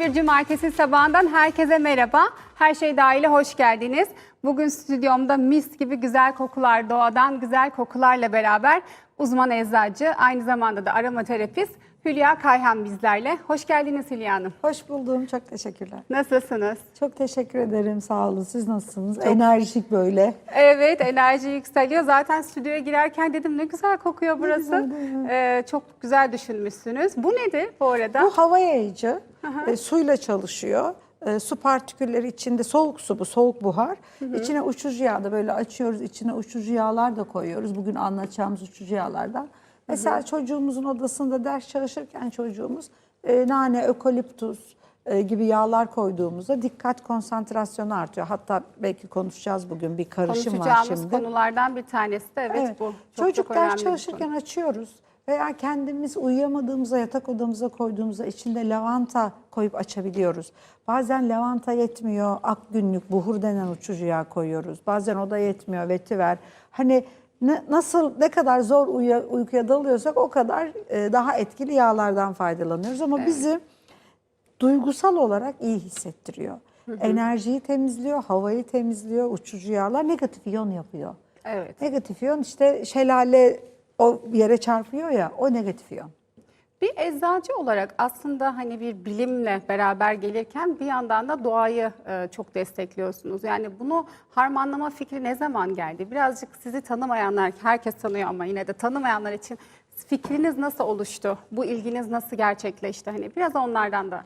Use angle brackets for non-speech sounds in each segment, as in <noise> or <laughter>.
Bir cumartesi sabahından herkese merhaba. Her şey dahile hoş geldiniz. Bugün stüdyomda mis gibi güzel kokular, doğadan güzel kokularla beraber uzman eczacı, aynı zamanda da aromaterapist Hülya Kayhan bizlerle. Hoş geldiniz Hülya Hanım. Hoş buldum. Çok teşekkürler. Nasılsınız? Çok teşekkür ederim. Sağ olun. Siz nasılsınız? Enerjik böyle. Evet, enerji yükseliyor. Zaten stüdyoya girerken dedim ne güzel kokuyor burası. güzel, değil mi? Ee, çok güzel düşünmüşsünüz. Bu nedir bu arada? Bu hava yayıcı. E, suyla çalışıyor. E, su partikülleri içinde soğuk su bu, soğuk buhar. İçine uçucu yağ da böyle açıyoruz. İçine uçucu yağlar da koyuyoruz. Bugün anlatacağımız uçucu yağlardan. Mesela çocuğumuzun odasında ders çalışırken çocuğumuz e, nane, ökoliptus e, gibi yağlar koyduğumuzda dikkat konsantrasyonu artıyor. Hatta belki konuşacağız bugün bir karışım var Konuşacağımız şimdi. konulardan bir tanesi de evet, Evet. bu. Çok, Çocuk çok ders çalışırken açıyoruz veya kendimiz uyuyamadığımızda yatak odamıza koyduğumuzda içinde lavanta koyup açabiliyoruz. Bazen lavanta yetmiyor, ak günlük buhur denen uçucu yağ koyuyoruz. Bazen o da yetmiyor, vetiver. Hani ne, nasıl ne kadar zor uyuya, uykuya dalıyorsak o kadar e, daha etkili yağlardan faydalanıyoruz. Ama bizi duygusal olarak iyi hissettiriyor. Enerjiyi temizliyor, havayı temizliyor, uçucu yağlar negatif iyon yapıyor. Evet. Negatif iyon işte şelale o yere çarpıyor ya o negatif iyon. Bir eczacı olarak aslında hani bir bilimle beraber gelirken bir yandan da doğayı e, çok destekliyorsunuz. Yani bunu harmanlama fikri ne zaman geldi? Birazcık sizi tanımayanlar, herkes tanıyor ama yine de tanımayanlar için fikriniz nasıl oluştu? Bu ilginiz nasıl gerçekleşti? Hani biraz onlardan da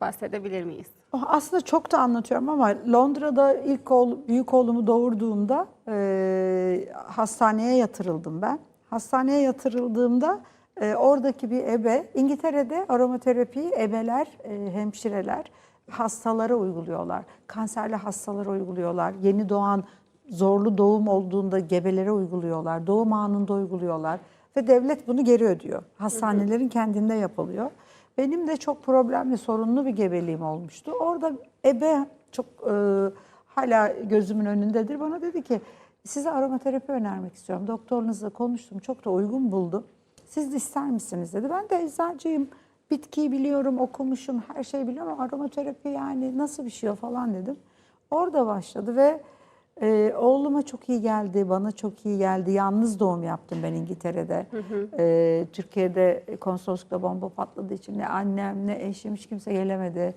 bahsedebilir miyiz? Oh, Aslında çok da anlatıyorum ama Londra'da ilk oğul, büyük oğlumu doğurduğumda e, hastaneye yatırıldım ben. Hastaneye yatırıldığımda e, oradaki bir ebe, İngiltere'de aromaterapiyi ebeler, e, hemşireler hastalara uyguluyorlar. Kanserli hastalara uyguluyorlar. Yeni doğan zorlu doğum olduğunda gebelere uyguluyorlar. Doğum anında uyguluyorlar. Ve devlet bunu geri ödüyor. Hastanelerin kendinde yapılıyor. Benim de çok problemli, sorunlu bir gebeliğim olmuştu. Orada ebe çok e, hala gözümün önündedir. Bana dedi ki size aromaterapi önermek istiyorum. Doktorunuzla konuştum, çok da uygun buldum. Siz de ister misiniz dedi. Ben de eczacıyım, bitkiyi biliyorum, okumuşum, her şeyi biliyorum ama aromaterapi yani nasıl bir şey o falan dedim. Orada başladı ve ee, oğluma çok iyi geldi, bana çok iyi geldi. Yalnız doğum yaptım ben İngiltere'de. Ee, Türkiye'de konsoloslukta bomba patladığı için ne annem ne eşim hiç kimse gelemedi.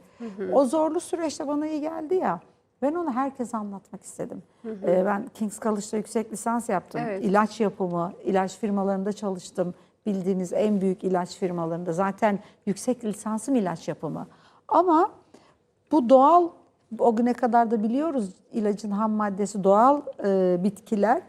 O zorlu süreçte bana iyi geldi ya. Ben onu herkese anlatmak istedim. Ee, ben King's College'da yüksek lisans yaptım. Evet. İlaç yapımı, ilaç firmalarında çalıştım. Bildiğiniz en büyük ilaç firmalarında. Zaten yüksek lisansım ilaç yapımı. Ama bu doğal o güne kadar da biliyoruz ilacın ham maddesi doğal e, bitkiler.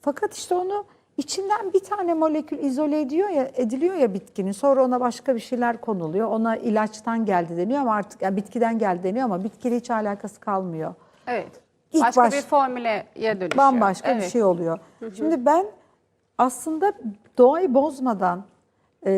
Fakat işte onu içinden bir tane molekül izole ediyor ya ediliyor ya bitkinin. Sonra ona başka bir şeyler konuluyor. Ona ilaçtan geldi deniyor ama artık yani bitkiden geldi deniyor ama bitkiyle hiç alakası kalmıyor. Evet. İlk Başka baş- bir formüle dönüşüyor. Bambaşka bir Evet. şey oluyor. Şimdi ben aslında doğayı bozmadan e,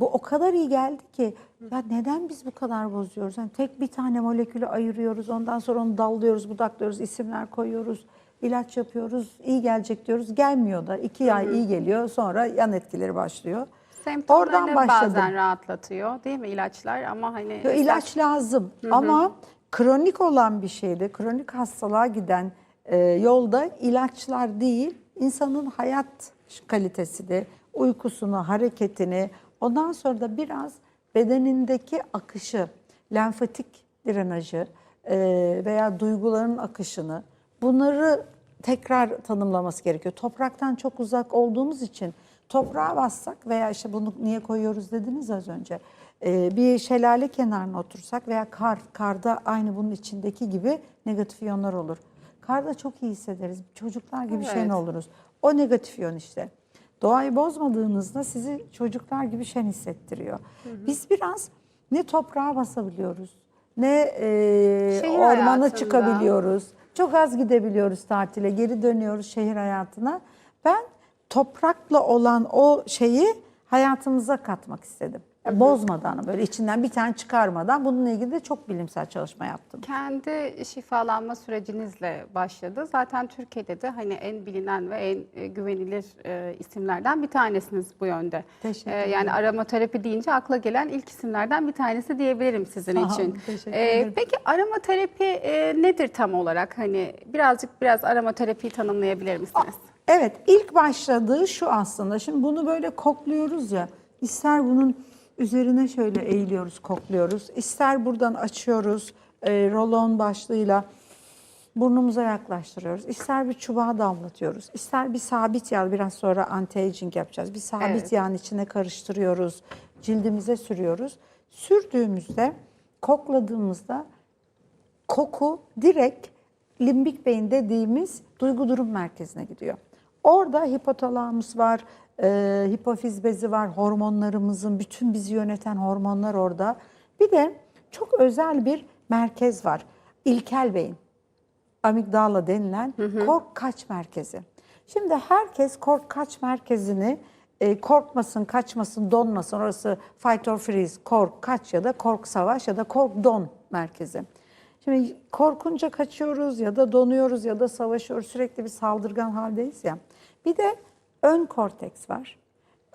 bu o kadar iyi geldi ki ya neden biz bu kadar bozuyoruz? Yani tek bir tane molekülü ayırıyoruz, ondan sonra onu dallıyoruz, budaklıyoruz, isimler koyuyoruz, ilaç yapıyoruz, iyi gelecek diyoruz. Gelmiyor da iki ay iyi geliyor sonra yan etkileri başlıyor. Semptomlarını bazen rahatlatıyor değil mi ilaçlar ama hani Yo, ilaç lazım ama kronik olan bir şeyde, kronik hastalığa giden e, yolda ilaçlar değil, insanın hayat kalitesini, uykusunu, hareketini, ondan sonra da biraz bedenindeki akışı, lenfatik drenajı e, veya duyguların akışını bunları tekrar tanımlaması gerekiyor. Topraktan çok uzak olduğumuz için toprağa bassak veya işte bunu niye koyuyoruz dediniz az önce. Ee, bir şelale kenarına otursak veya kar, karda aynı bunun içindeki gibi negatif iyonlar olur. Karda çok iyi hissederiz. Çocuklar gibi Evet. şen oluruz. O negatif iyon işte. Doğayı bozmadığınızda sizi çocuklar gibi şen hissettiriyor. Biz biraz ne toprağa basabiliyoruz, ne e, Şehir ormana hayatında. çıkabiliyoruz. Çok az gidebiliyoruz tatile, geri dönüyoruz şehir hayatına. Ben toprakla olan o şeyi hayatımıza katmak istedim. Yani bozmadan böyle içinden bir tane çıkarmadan bununla ilgili de çok bilimsel çalışma yaptım. Kendi şifalanma sürecinizle başladı. Zaten Türkiye'de de hani en bilinen ve en e, güvenilir e, isimlerden bir tanesiniz bu yönde. Teşekkür E, ederim. yani aromaterapi deyince akla gelen ilk isimlerden bir tanesi diyebilirim sizin Sağ olun, için. teşekkür E, ederim. peki aromaterapi nedir tam olarak? Hani birazcık biraz aromaterapiyi tanımlayabilir misiniz? Evet, ilk başladığı şu aslında. Şimdi bunu böyle kokluyoruz ya. İster bunun üzerine şöyle eğiliyoruz, kokluyoruz. İster buradan açıyoruz, e, rolon başlığıyla burnumuza yaklaştırıyoruz. İster bir çubuğa damlatıyoruz. İster bir sabit yağ, biraz sonra anti-aging yapacağız. Bir sabit Evet. yağın içine karıştırıyoruz, cildimize sürüyoruz. Sürdüğümüzde, kokladığımızda koku direkt limbik beyin dediğimiz duygu durum merkezine gidiyor. Orada hipotalamus var, e, hipofiz bezi var, hormonlarımızın, bütün bizi yöneten hormonlar orada. Bir de çok özel bir merkez var. İlkel beyin, amigdala denilen kork kaç merkezi. Şimdi herkes kork kaç merkezini e, korkmasın, kaçmasın, donmasın. Orası fight or freeze, kork kaç ya da kork savaş ya da kork don merkezi. Şimdi korkunca kaçıyoruz ya da donuyoruz ya da savaşıyoruz. Sürekli bir saldırgan haldeyiz ya. Bir de ön korteks var.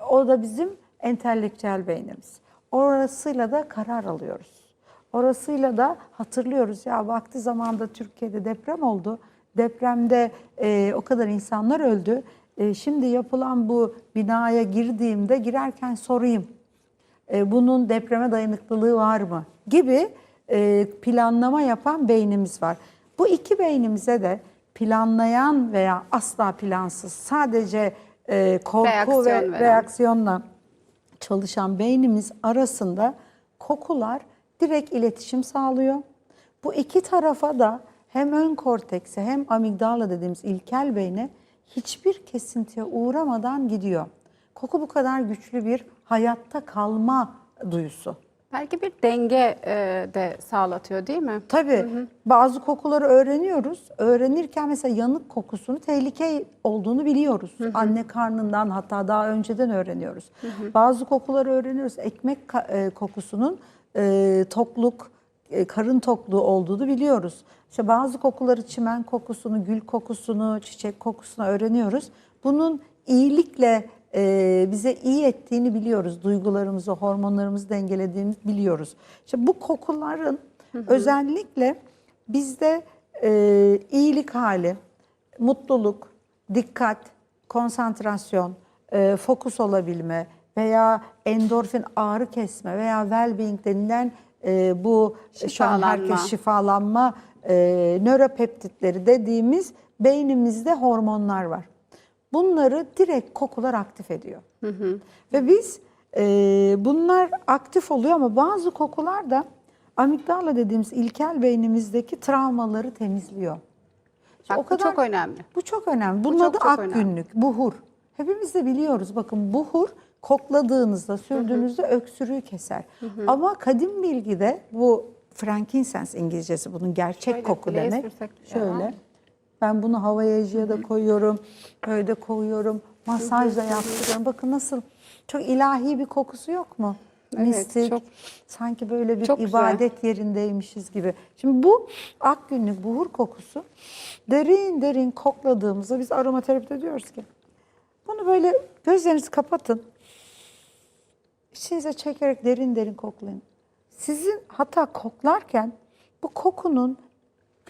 O da bizim entelektüel beynimiz. Orasıyla da karar alıyoruz. Orasıyla da hatırlıyoruz ya vakti zamanda Türkiye'de deprem oldu. Depremde e, o kadar insanlar öldü. E, şimdi yapılan bu binaya girdiğimde girerken sorayım. E, bunun depreme dayanıklılığı var mı? Gibi e, planlama yapan beynimiz var. Bu iki beynimize de planlayan veya asla plansız sadece e, korku Reaksiyon ve veren. reaksiyonla çalışan beynimiz arasında kokular direkt iletişim sağlıyor. Bu iki tarafa da hem ön kortekse hem amigdala dediğimiz ilkel beyne hiçbir kesintiye uğramadan gidiyor. Koku bu kadar güçlü bir hayatta kalma duyusu. Belki bir denge e, de sağlatıyor değil mi? Tabii bazı kokuları öğreniyoruz. Öğrenirken mesela yanık kokusunu tehlike olduğunu biliyoruz. Anne karnından hatta daha önceden öğreniyoruz. Bazı kokuları öğreniyoruz. Ekmek e, kokusunun e, tokluk, e, karın tokluğu olduğunu biliyoruz. İşte bazı kokuları çimen kokusunu, gül kokusunu, çiçek kokusunu öğreniyoruz. Bunun iyilikle e, bize iyi ettiğini biliyoruz. Duygularımızı, hormonlarımızı dengelediğini biliyoruz. İşte bu kokuların özellikle bizde e, iyilik hali, mutluluk, dikkat, konsantrasyon, e, fokus olabilme veya endorfin ağrı kesme veya well-being denilen e, bu Şifalanma. herkes şifalanma e, nöropeptitleri dediğimiz beynimizde hormonlar var. Bunları direkt kokular aktif ediyor. Ve biz e, bunlar aktif oluyor ama bazı kokular da amigdala dediğimiz ilkel beynimizdeki travmaları temizliyor. Bak, bu çok önemli. Bu çok önemli. Bunun çok adı çok ak önemli. günlük, buhur. Hepimiz de biliyoruz. Bakın buhur kokladığınızda, sürdüğünüzde öksürüğü keser. Ama kadim bilgide bu frankincense İngilizcesi bunun gerçek Şöyle koku demek. Şöyle. var. Ben bunu havayacıya da koyuyorum. Böyle de koyuyorum. Masaj da yaptırıyorum. Bakın nasıl çok ilahi bir kokusu yok mu? Evet, Mistik. çok- sanki böyle bir Çok güzel. ibadet yerindeymişiz gibi. Şimdi bu ak günlük buhur kokusu derin derin kokladığımızda biz aromaterapide diyoruz ki bunu böyle gözlerinizi kapatın. İçinize çekerek derin derin koklayın. Sizin hatta koklarken bu kokunun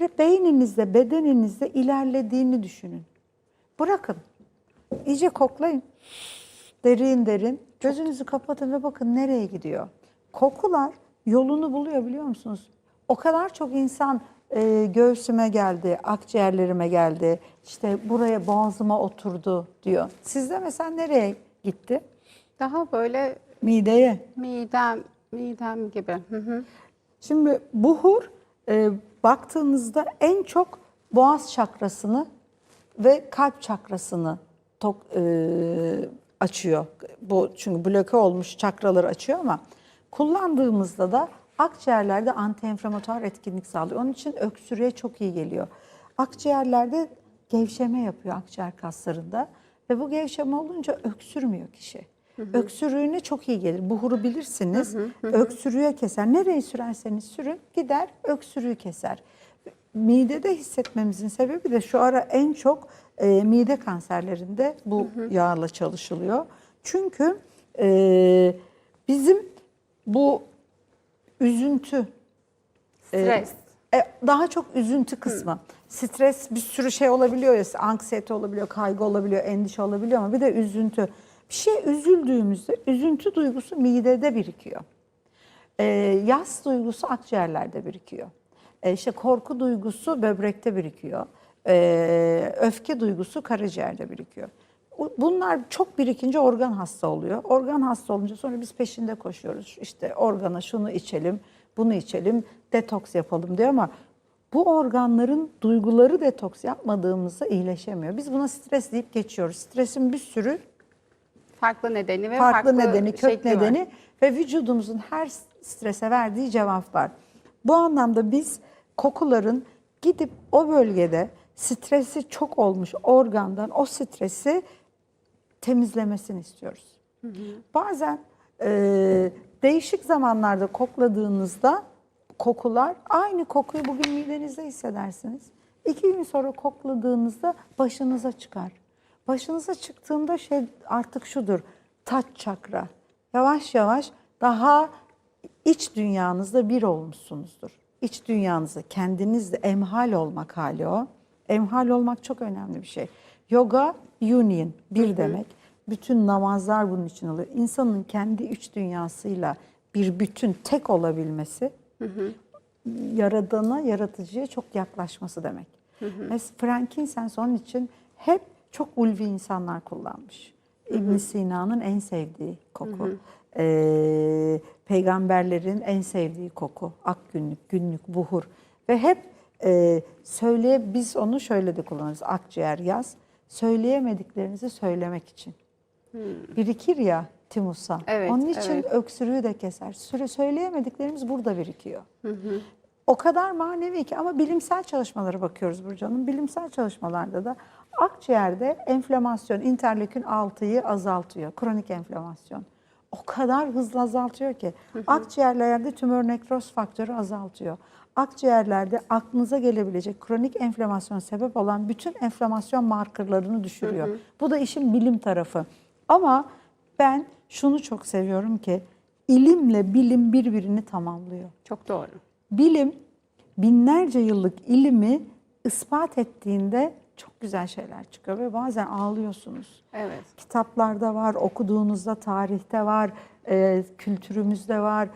beyninizde, bedeninizde ilerlediğini düşünün. Bırakın. İyice koklayın. Derin derin. Gözünüzü kapatın ve bakın nereye gidiyor. Kokular yolunu buluyor biliyor musunuz? O kadar çok insan e, göğsüme geldi, akciğerlerime geldi, işte buraya boğazıma oturdu diyor. Sizde mesela nereye gitti? Daha böyle Mideye. midem, midem gibi. Hı hı. Şimdi buhur e, baktığınızda en çok boğaz çakrasını ve kalp çakrasını tok, e, açıyor. Bu çünkü bloke olmuş çakraları açıyor ama kullandığımızda da akciğerlerde antienflamatuar etkinlik sağlıyor. Onun için öksürüğe çok iyi geliyor. Akciğerlerde gevşeme yapıyor akciğer kaslarında ve bu gevşeme olunca öksürmüyor kişi. Öksürüğüne çok iyi gelir. Buhuru bilirsiniz. Öksürüğe keser. Nereyi sürerseniz sürün gider öksürüğü keser. Midede hissetmemizin sebebi de şu ara en çok e, mide kanserlerinde bu yağla çalışılıyor. Çünkü e, bizim bu üzüntü, Stres. e, daha çok üzüntü kısmı. Stres bir sürü şey olabiliyor ya, anksiyete olabiliyor, kaygı olabiliyor, endişe olabiliyor ama bir de üzüntü. Bir şey üzüldüğümüzde üzüntü duygusu midede birikiyor. E, yas duygusu akciğerlerde birikiyor. E, işte korku duygusu böbrekte birikiyor. E, öfke duygusu karaciğerde birikiyor. Bu- Bunlar çok birikince organ hasta oluyor. Organ hasta olunca sonra biz peşinde koşuyoruz. İşte organa şunu içelim, bunu içelim, detoks yapalım diyor ama bu organların duyguları detoks yapmadığımızda iyileşemiyor. Biz buna stres deyip geçiyoruz. Stresin bir sürü Farklı nedeni ve farklı, nedeni, kök şekli var. nedeni ve vücudumuzun her strese verdiği cevap var. Bu anlamda biz kokuların gidip o bölgede stresi çok olmuş organdan o stresi temizlemesini istiyoruz. Bazen e, değişik zamanlarda kokladığınızda kokular aynı kokuyu bugün midenizde hissedersiniz. İki gün sonra kokladığınızda başınıza çıkar. Başınıza çıktığında şey artık şudur. Taç çakra. Yavaş yavaş daha iç dünyanızda bir olmuşsunuzdur. İç dünyanızda kendinizle emhal olmak hali o. Emhal olmak çok önemli bir şey. Yoga union bir demek. Bütün namazlar bunun için oluyor. İnsanın kendi iç dünyasıyla bir bütün tek olabilmesi yaradana, yaratıcıya çok yaklaşması demek. Mesela frankincense onun için hep çok ulvi insanlar kullanmış. ibn Sina'nın en sevdiği koku. Ee, peygamberlerin en sevdiği koku. Ak günlük, günlük, buhur. Ve hep e, söyleye biz onu şöyle de kullanırız. Akciğer yaz. Söyleyemediklerinizi söylemek için. Birikir ya timusa. Evet, Onun için evet. öksürüğü de keser. Süre söyleyemediklerimiz burada birikiyor. O kadar manevi ki ama bilimsel çalışmalara bakıyoruz Burcu Hanım. Bilimsel çalışmalarda da akciğerde enflamasyon, interleukin 6'yı azaltıyor. Kronik enflamasyon. O kadar hızlı azaltıyor ki. Akciğerlerde tümör nekroz faktörü azaltıyor. Akciğerlerde aklınıza gelebilecek kronik enflamasyon sebep olan bütün enflamasyon markerlarını düşürüyor. Bu da işin bilim tarafı. Ama ben şunu çok seviyorum ki ilimle bilim birbirini tamamlıyor. Çok doğru. Bilim binlerce yıllık ilimi ispat ettiğinde çok güzel şeyler çıkıyor ve bazen ağlıyorsunuz. Evet. Kitaplarda var, okuduğunuzda tarihte var, e, kültürümüzde var.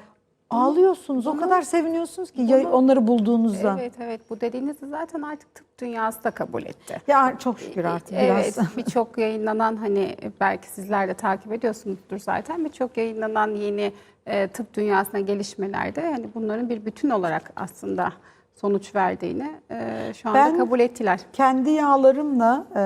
Ağlıyorsunuz, o kadar seviniyorsunuz ki ya onları bulduğunuzda. Evet evet bu dediğinizi zaten artık tıp dünyası da kabul etti. Ya çok şükür artık Evet biraz. <laughs> birçok yayınlanan hani belki sizler de takip ediyorsunuzdur zaten birçok yayınlanan yeni e, tıp dünyasına gelişmelerde hani bunların bir bütün olarak aslında sonuç verdiğini e, şu anda Ben- kabul ettiler. Kendi yağlarımla e,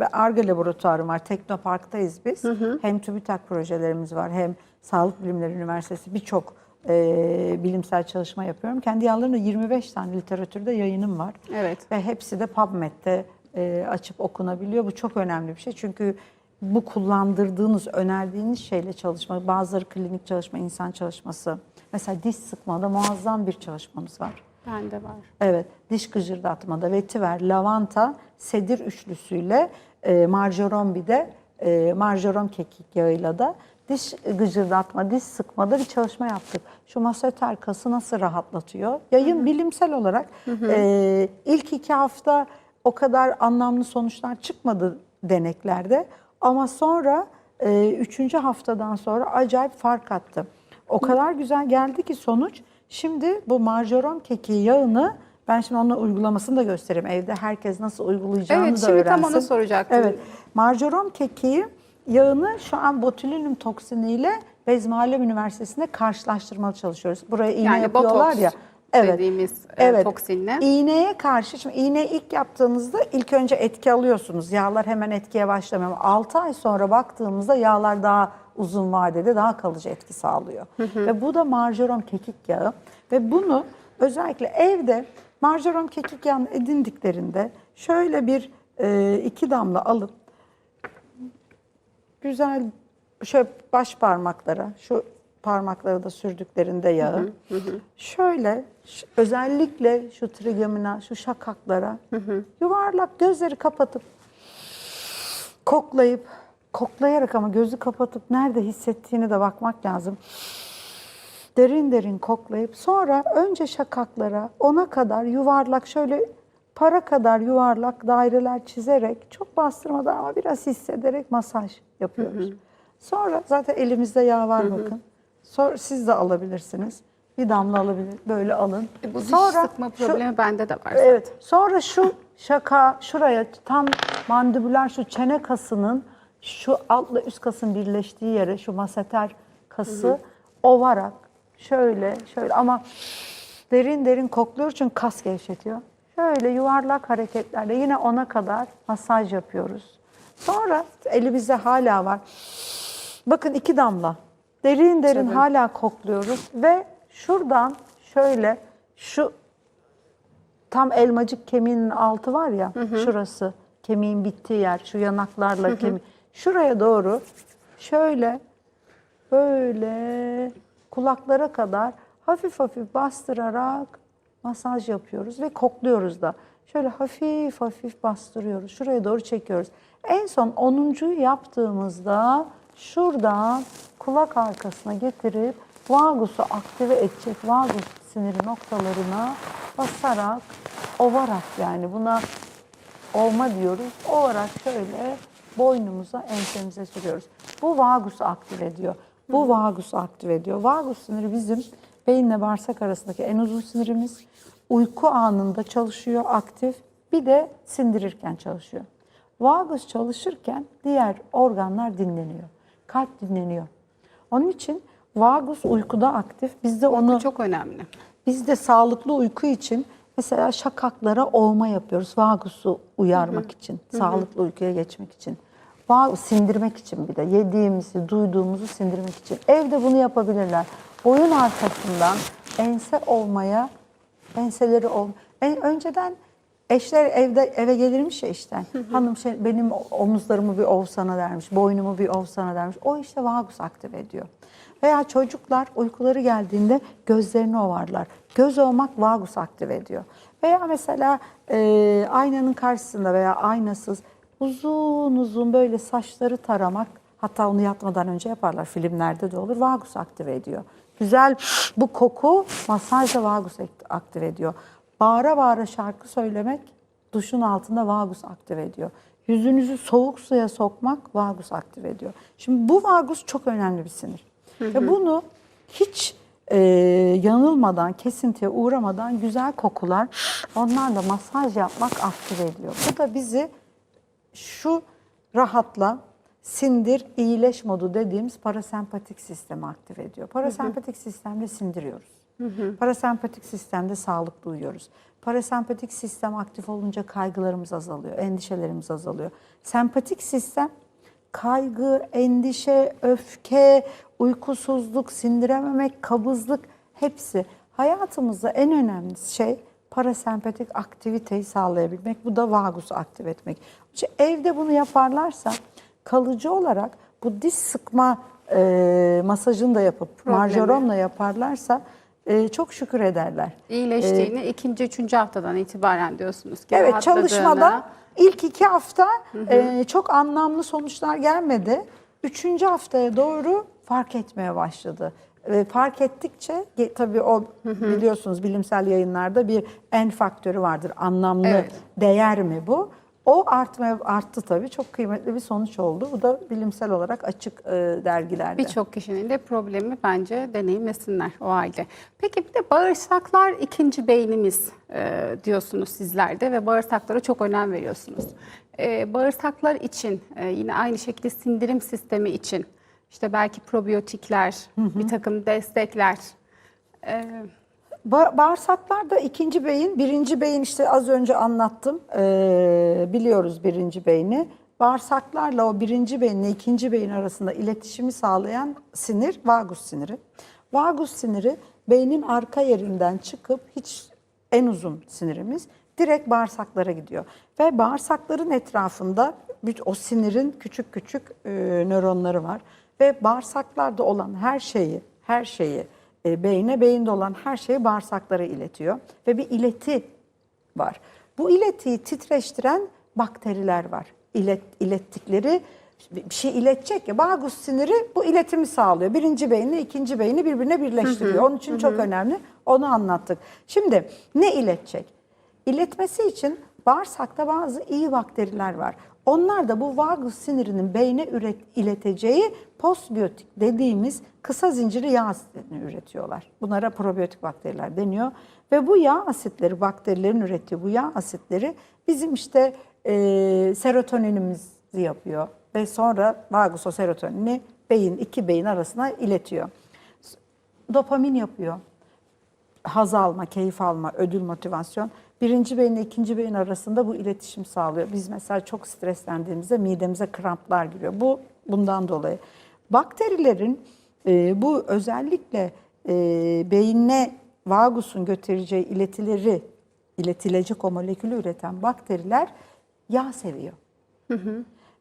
ve ARGE laboratuvarım var. Teknopark'tayız biz. Hem TÜBİTAK projelerimiz var hem Sağlık Bilimleri Üniversitesi birçok e, bilimsel çalışma yapıyorum. Kendi yağlarımla 25 tane literatürde yayınım var. Evet. Ve hepsi de PubMed'de e, açıp okunabiliyor. Bu çok önemli bir şey. Çünkü bu kullandırdığınız, önerdiğiniz şeyle çalışma, bazıları klinik çalışma, insan çalışması. Mesela diş sıkmada muazzam bir çalışmamız var. Bende var. Evet, diş gıcırdatmada vetiver, lavanta, sedir üçlüsüyle e, marjoram bir de e, marjoram kekik yağıyla da diş gıcırdatma, diş sıkmada bir çalışma yaptık. Şu masöter kası nasıl rahatlatıyor? Yayın bilimsel olarak e, ilk iki hafta o kadar anlamlı sonuçlar çıkmadı deneklerde ama sonra e, üçüncü haftadan sonra acayip fark attı. O kadar güzel geldi ki sonuç. Şimdi bu marjoram keki yağını ben şimdi onun uygulamasını da göstereyim. Evde herkes nasıl uygulayacağını Evet, da şimdi tam öğrensin. onu soracaktım. Evet. Marjoram kekiği yağını şu an botulinum toksiniyle Bezmialem Üniversitesi'nde karşılaştırmalı çalışıyoruz. Buraya iğne Yani yapıyorlar botoks ya. Evet. dediğimiz, e, toksinle. İğneye karşı, şimdi iğne ilk yaptığınızda ilk önce etki alıyorsunuz. Yağlar hemen etkiye başlamıyor. 6 ay sonra baktığımızda yağlar daha uzun vadede daha kalıcı etki sağlıyor. Ve bu da marjoram kekik yağı. Ve bunu özellikle evde marjoram kekik yağını edindiklerinde şöyle bir e, iki damla alıp güzel şöyle baş parmaklara, şu parmaklara da sürdüklerinde yağı. Şöyle ş- özellikle şu trigemina, şu şakaklara yuvarlak gözleri kapatıp koklayıp koklayarak ama gözü kapatıp nerede hissettiğini de bakmak lazım. Derin derin koklayıp sonra önce şakaklara ona kadar yuvarlak şöyle para kadar yuvarlak daireler çizerek çok bastırmadan ama biraz hissederek masaj yapıyoruz. Sonra zaten elimizde yağ var bakın. Sonra siz de alabilirsiniz. Bir damla alabilir. Böyle alın. E, bu diş Sonra sıkma şu- problemi bende de var. Evet. Sonra şu şaka şuraya tam mandibüler şu çene kasının şu altla üst kasın birleştiği yere şu maseter kası ovarak şöyle şöyle ama derin derin kokluyor çünkü kas gevşetiyor. Şöyle yuvarlak hareketlerle yine ona kadar masaj yapıyoruz. Sonra elimizde hala var. Bakın iki damla. Derin derin Tabii. hala kokluyoruz ve şuradan şöyle şu tam elmacık kemiğinin altı var ya şurası kemiğin bittiği yer şu yanaklarla kemik şuraya doğru şöyle böyle kulaklara kadar hafif hafif bastırarak masaj yapıyoruz ve kokluyoruz da. Şöyle hafif hafif bastırıyoruz. Şuraya doğru çekiyoruz. En son 10'uncuyu yaptığımızda şuradan kulak arkasına getirip vagusu aktive edecek vagus siniri noktalarına basarak, ovarak yani buna olma diyoruz. Ovarak şöyle boynumuza, ensemize sürüyoruz. Bu vagusu aktive ediyor. Bu vagusu aktive ediyor. Vagus siniri bizim beyinle bağırsak arasındaki en uzun sinirimiz. Uyku anında çalışıyor, aktif. Bir de sindirirken çalışıyor. Vagus çalışırken diğer organlar dinleniyor. Kalp dinleniyor. Onun için vagus uykuda aktif. Biz de onu çok önemli. biz de sağlıklı uyku için mesela şakaklara ovma yapıyoruz. Vagusu uyarmak için, sağlıklı uykuya geçmek için. Va- sindirmek için bir de yediğimizi, duyduğumuzu sindirmek için. Evde bunu yapabilirler. Boyun arkasından ense olmaya, enseleri ol. En, önceden eşler evde eve gelirmiş ya işten. Hanım şey, benim omuzlarımı bir ovsana dermiş, boynumu bir ovsana dermiş. O işte vagus aktive ediyor. Veya çocuklar uykuları geldiğinde gözlerini ovarlar. Göz ovmak vagus aktive ediyor. Veya mesela e, aynanın karşısında veya aynasız uzun uzun böyle saçları taramak hatta onu yatmadan önce yaparlar filmlerde de olur vagus aktive ediyor. Güzel bu koku masajla vagus aktive ediyor. Bağıra bağıra şarkı söylemek duşun altında vagus aktive ediyor. Yüzünüzü soğuk suya sokmak vagus aktive ediyor. Şimdi bu vagus çok önemli bir sinir. Ve bunu hiç e, yanılmadan, kesintiye uğramadan güzel kokular, onlarla masaj yapmak aktive ediyor. Bu da bizi şu rahatla sindir, iyileş modu dediğimiz parasempatik sistemi aktive ediyor. Parasempatik sistemde sindiriyoruz. Parasempatik sistemde sağlıklı uyuyoruz. Parasempatik sistem aktif olunca kaygılarımız azalıyor, endişelerimiz azalıyor. Sempatik sistem kaygı, endişe, öfke, uykusuzluk, sindirememek, kabızlık hepsi hayatımızda en önemli şey parasempatik aktiviteyi sağlayabilmek. Bu da vagusu aktive etmek. İşte evde bunu yaparlarsa kalıcı olarak bu diş sıkma e, masajını da yapıp Problemi. marjaromla yaparlarsa e, çok şükür ederler. İyileştiğini ikinci, üçüncü haftadan itibaren diyorsunuz ki Evet çalışmada ilk iki hafta e, çok anlamlı sonuçlar gelmedi. Üçüncü haftaya doğru fark etmeye başladı. Ve fark ettikçe tabii o biliyorsunuz bilimsel yayınlarda bir en faktörü vardır. Anlamlı Evet. değer mi bu? O artmaya arttı tabii. Çok kıymetli bir sonuç oldu. Bu da bilimsel olarak açık e, dergilerde. Birçok kişinin de problemi bence deneyimlesinler o halde. Peki bir de bağırsaklar ikinci beynimiz e, diyorsunuz sizler de ve bağırsaklara çok önem veriyorsunuz. E, bağırsaklar için e, yine aynı şekilde sindirim sistemi için işte belki probiyotikler, bir takım destekler. E, Ba- Bağırsaklarda ikinci beyin, birinci beyin işte az önce anlattım. Ee, biliyoruz birinci beyni. Bağırsaklarla o birinci beyinle ikinci beyin arasında iletişimi sağlayan sinir vagus siniri. Vagus siniri beynin arka yerinden çıkıp hiç en uzun sinirimiz direkt bağırsaklara gidiyor. Ve bağırsakların etrafında o sinirin küçük küçük e, nöronları var ve bağırsaklarda olan her şeyi, her şeyi e, beyne, beyinde olan her şeyi bağırsaklara iletiyor ve bir ileti var. Bu iletiyi titreştiren bakteriler var. İlet, ilettikleri bir şey iletecek ya. Vagus siniri bu iletimi sağlıyor. Birinci beyni, ikinci beyni birbirine birleştiriyor. Onun için çok önemli. Onu anlattık. Şimdi ne iletecek? İletmesi için bağırsakta bazı iyi bakteriler var. Onlar da bu vagus sinirinin beyne üret, ileteceği postbiyotik dediğimiz kısa zincirli yağ asitlerini üretiyorlar. Bunlara probiyotik bakteriler deniyor. Ve bu yağ asitleri, bakterilerin ürettiği bu yağ asitleri bizim işte e, serotoninimizi yapıyor. Ve sonra vagus o serotonini beyin, iki beyin arasına iletiyor. Dopamin yapıyor haz alma, keyif alma, ödül, motivasyon. Birinci beyinle ikinci beyin arasında bu iletişim sağlıyor. Biz mesela çok streslendiğimizde midemize kramplar giriyor. Bu bundan dolayı. Bakterilerin e, bu özellikle e, beyine vagusun götüreceği iletileri, iletilecek o molekülü üreten bakteriler yağ seviyor.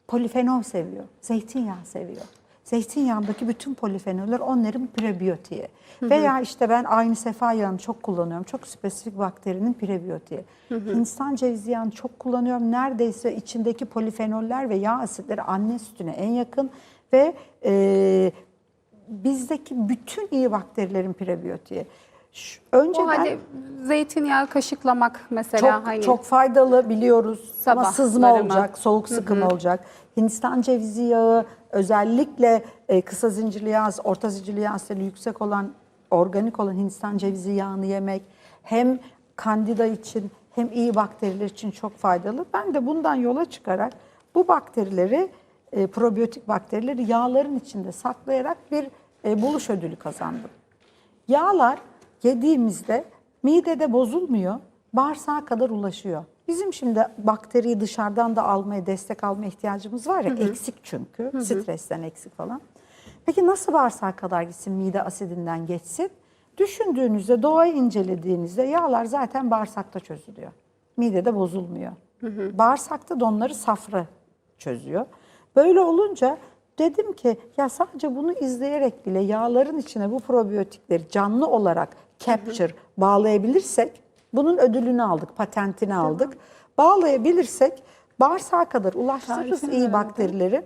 Polifenol seviyor, zeytinyağı seviyor. Zeytinyağındaki bütün polifenoller onların prebiyotiği. Veya işte ben aynı sefa yağını çok kullanıyorum. Çok spesifik bakterinin prebiyotiği. Hindistan cevizi yağını çok kullanıyorum. Neredeyse içindeki polifenoller ve yağ asitleri anne sütüne en yakın. Ve e, bizdeki bütün iyi bakterilerin prebiyotiği. Şu- Önce O halde zeytinyağı kaşıklamak mesela çok, hani çok faydalı biliyoruz ama sızma olacak, soğuk sıkım olacak. Hindistan cevizi yağı özellikle e, kısa zincirli yağ, orta zincirli yağ asidi yüksek olan, organik olan Hindistan cevizi yağını yemek hem kandida için hem iyi bakteriler için çok faydalı. Ben de bundan yola çıkarak bu bakterileri, e, probiyotik bakterileri yağların içinde saklayarak bir e, buluş ödülü kazandım. Yağlar yediğimizde midede bozulmuyor, bağırsağa kadar ulaşıyor. Bizim şimdi bakteriyi dışarıdan da almaya, destek almaya ihtiyacımız var ya, eksik çünkü, stresten eksik falan. Peki nasıl bağırsağa kadar gitsin, mide asidinden geçsin? Düşündüğünüzde, doğayı incelediğinizde yağlar zaten bağırsakta çözülüyor. Midede bozulmuyor. Bağırsakta da onları safra çözüyor. Böyle olunca dedim ki ya sadece bunu izleyerek bile yağların içine bu probiyotikleri canlı olarak capture bağlayabilirsek bunun ödülünü aldık, patentini aldık. Bağlayabilirsek bağırsağa kadar ulaştırırız Tarifini iyi veremedim. bakterileri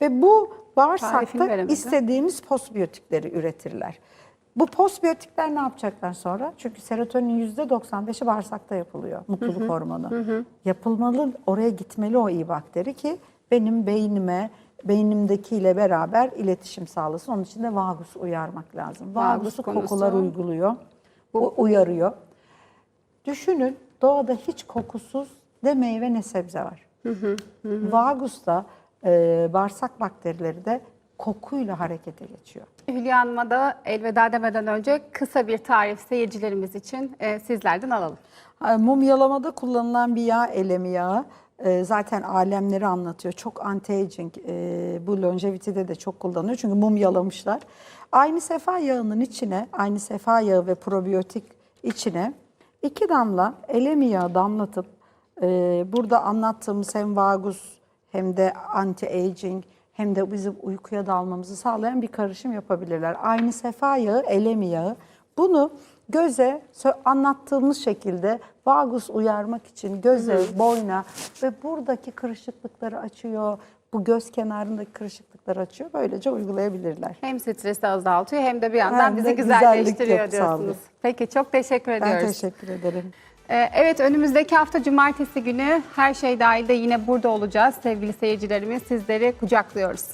ve bu Tarifini bağırsakta veremedim. istediğimiz postbiyotikleri üretirler. Bu postbiyotikler ne yapacaklar sonra? Çünkü serotonin %95'i bağırsakta yapılıyor. Mutluluk hormonu. Yapılmalı, oraya gitmeli o iyi bakteri ki benim beynime, beynimdekiyle beraber iletişim sağlasın. Onun için de vagus uyarmak lazım. Vagus Vagus'u konusu. kokular uyguluyor, u- uyarıyor. Düşünün doğada hiç kokusuz ne meyve ne sebze var. Vagus'ta e, bağırsak bakterileri de kokuyla harekete geçiyor. Hülya Hanım'a da elveda demeden önce kısa bir tarif seyircilerimiz için e, sizlerden alalım. Ha, Mumyalamada kullanılan bir yağ, elemi yağı. Ee, zaten alemleri anlatıyor. Çok anti-aging, e, bu longevity'de de çok kullanılıyor. Çünkü mumyalamışlar. Aynı sefa yağının içine, aynı sefa yağı ve probiyotik içine iki damla elemi yağı damlatıp e, burada anlattığımız hem vagus hem de anti-aging hem de bizim uykuya dalmamızı sağlayan bir karışım yapabilirler. Aynı sefa yağı, elemi yağı. Bunu göze anlattığımız şekilde vagus uyarmak için göze, boyna ve buradaki kırışıklıkları açıyor. Bu göz kenarındaki kırışıklıkları açıyor. Böylece uygulayabilirler. Hem stresi azaltıyor hem de bir yandan Hem bizi güzelleştiriyor yap- sağlıyor. diyorsunuz. Peki çok teşekkür Ben ediyoruz. teşekkür ederim. Ee, Evet önümüzdeki hafta cumartesi günü her şey dahil de yine burada olacağız. Sevgili seyircilerimiz sizleri kucaklıyoruz.